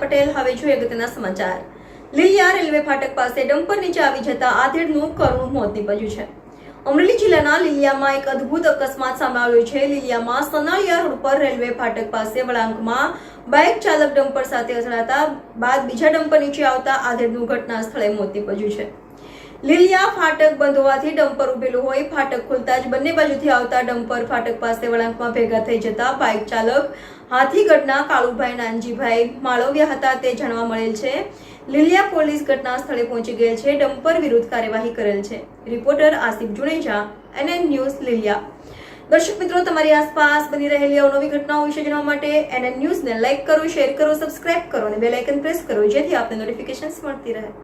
પટેલ. હવે જોઈએ અગત્યના સમાચાર. લીલિયા રેલવે ફાટક પાસે ડમ્પર નીચે આવી જતા આધેડનું કરુણ મોત નીપજ્યું છે. અમરેલી જિલ્લાના લીલિયામાં એક અદ્ભુત અકસ્માત સામે છે. લીલિયામાં સનાળિયા રોડ પર રેલવે ફાટક પાસે વળાંકમાં બાઇક ચાલક ડમ્પર સાથે અથડાતા બાદ બીજા ડમ્પર નીચે આવતા આધેડનું ઘટના સ્થળે મોત નીપજ્યું છે. લીલિયા ફાટક બંધ હોવાથી ડમ્પર ઉભેલું હોય, ફાટક ખુલતા જ બંને બાજુથી આવતા ડમ્પર ફાટક પાસે વળાંકમાં ભેગા થઈ જતા બાઇક ચાલક હાથીગઢના કાળુભાઈ નાનજીભાઈ માળવ્યા હતા તે જાણવા મળેલ છે. લીલિયા પોલીસ ઘટના સ્થળે પહોંચી ગયેલ છે, ડમ્પર વિરુદ્ધ કાર્યવાહી કરેલ છે. Reporter Asif Juneja, NN news, Lilia. દર્શક મિત્રો, તમારી આસપાસ બની રહેલી અવનવી ઘટનાઓ વિશે જાણવા માટે એનએન ન્યૂઝને લાઇક કરો, શેર કરો, સબસ્ક્રાઇબ કરો અને બેલ આઇકન પ્રેસ કરો, જેથી આપને નોટિફિકેશન્સ મળતી રહે.